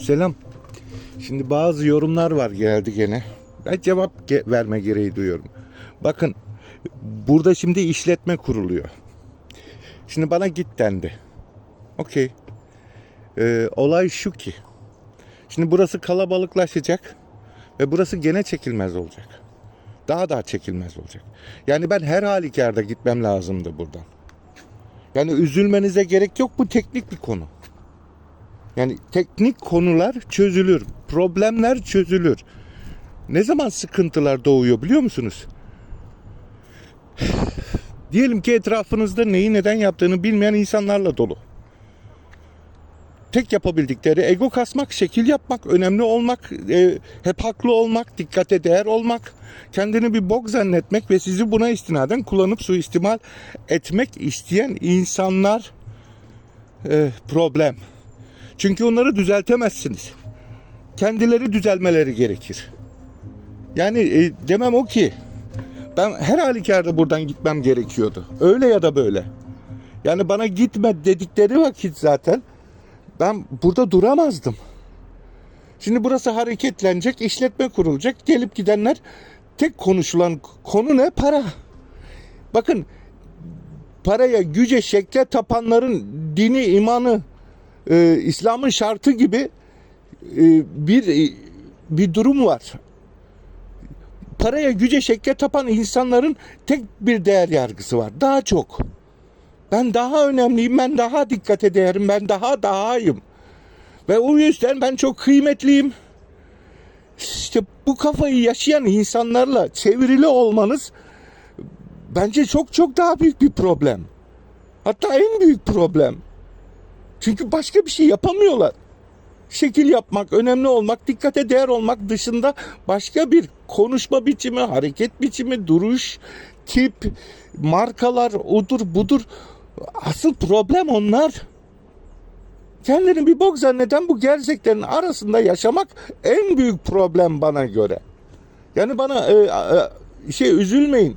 Selam. Şimdi bazı yorumlar var geldi gene. Ben cevap ge- verme gereği duyuyorum. Bakın burada şimdi işletme kuruluyor. Şimdi bana git dendi. Okey. Ee, olay şu ki. Şimdi burası kalabalıklaşacak. Ve burası gene çekilmez olacak. Daha daha çekilmez olacak. Yani ben her halükarda gitmem lazımdı buradan. Yani üzülmenize gerek yok. Bu teknik bir konu. Yani teknik konular çözülür. Problemler çözülür. Ne zaman sıkıntılar doğuyor biliyor musunuz? Diyelim ki etrafınızda neyi neden yaptığını bilmeyen insanlarla dolu. Tek yapabildikleri ego kasmak, şekil yapmak, önemli olmak, e, hep haklı olmak, dikkate değer olmak, kendini bir bok zannetmek ve sizi buna istinaden kullanıp suistimal etmek isteyen insanlar e, problem. Çünkü onları düzeltemezsiniz. Kendileri düzelmeleri gerekir. Yani e, demem o ki ben her halükarda buradan gitmem gerekiyordu. Öyle ya da böyle. Yani bana gitme dedikleri vakit zaten ben burada duramazdım. Şimdi burası hareketlenecek, işletme kurulacak. Gelip gidenler tek konuşulan konu ne? Para. Bakın paraya, güce, şekle tapanların dini, imanı, e, İslam'ın şartı gibi e, bir bir durum var. Paraya, güce, şekle tapan insanların tek bir değer yargısı var. Daha çok. Ben daha önemliyim, ben daha dikkate değerim, ben daha dahayım. Ve o yüzden ben çok kıymetliyim. İşte bu kafayı yaşayan insanlarla çevrili olmanız bence çok çok daha büyük bir problem. Hatta en büyük problem. Çünkü başka bir şey yapamıyorlar. Şekil yapmak, önemli olmak, dikkate değer olmak dışında başka bir konuşma biçimi, hareket biçimi, duruş, tip, markalar, odur budur. Asıl problem onlar. Kendini bir bok zanneden bu gerçeklerin arasında yaşamak en büyük problem bana göre. Yani bana e, e, şey üzülmeyin.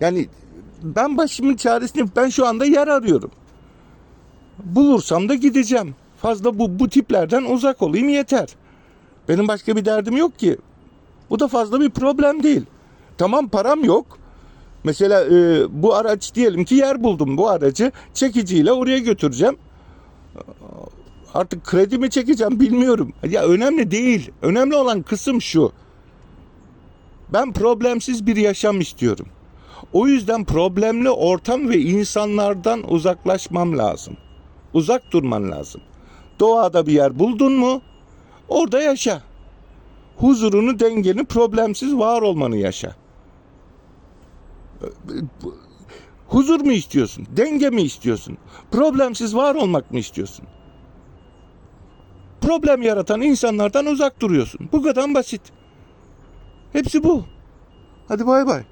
Yani ben başımın çaresini ben şu anda yer arıyorum. Bulursam da gideceğim. Fazla bu bu tiplerden uzak olayım yeter. Benim başka bir derdim yok ki. Bu da fazla bir problem değil. Tamam param yok. Mesela e, bu araç diyelim ki yer buldum bu aracı çekiciyle oraya götüreceğim. Artık kredi mi çekeceğim bilmiyorum. Ya önemli değil. Önemli olan kısım şu. Ben problemsiz bir yaşam istiyorum. O yüzden problemli ortam ve insanlardan uzaklaşmam lazım. Uzak durman lazım. Doğada bir yer buldun mu? Orada yaşa. Huzurunu, dengeni, problemsiz var olmanı yaşa. Huzur mu istiyorsun? Denge mi istiyorsun? Problemsiz var olmak mı istiyorsun? Problem yaratan insanlardan uzak duruyorsun. Bu kadar basit. Hepsi bu. Hadi bay bay.